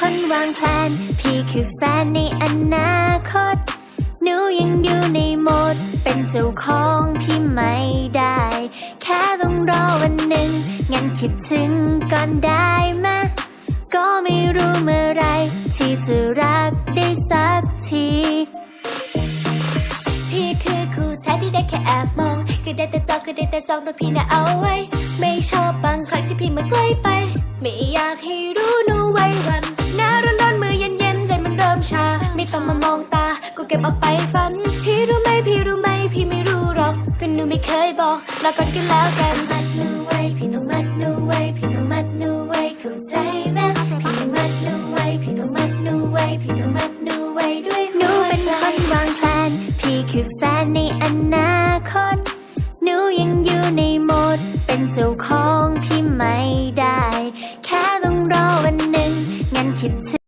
คนวางแผน พี่คือแฟนในอนาคต หนูยังอยู่ในโหมด เป็นเจ้าของพี่ไม่ได้ แค่ต้องรอวันหนึ่ง งั้นคิดถึงก่อนได้มะก็ไม่รู้เมื่อไร ที่จะรักได้สักที พี่คือคู่ชายที่ได้แค่แอบมองก็ได้แต่จ้องก็ได้แต่จ้องตัวพี่น่ะเอาไว้ ไม่ชอบบางครั้งที่พี่มาใกล้ไป ไม่อยากให้รู้หนูไว้วันหน้า ไม่ต้องมามองตา ก็เก็บเอาไปฝัน พี่รู้ไหมพี่รู้ไหมพี่ไม่รู้หรอกก็หนูไม่เคยบอกแล้วกันกันแล้วกันมัดหนูไว้ พี่ต้องมัดหนูไว้ พี่ต้องมัดหนูไว้เข้าใจไหมพี่ต้องมัดหนูไว้ พี่ต้องมัดหนูไว้ พี่ต้องมัดหนูไว้ด้วยหนูเป็นคนวางแผนพี่คือแฟนในอนาคต หนูยังอยู่ในโหมด เป็นเจ้าของพี่ไม่ได้ แค่ต้องรอวันหนึ่งงั้นคิดถึง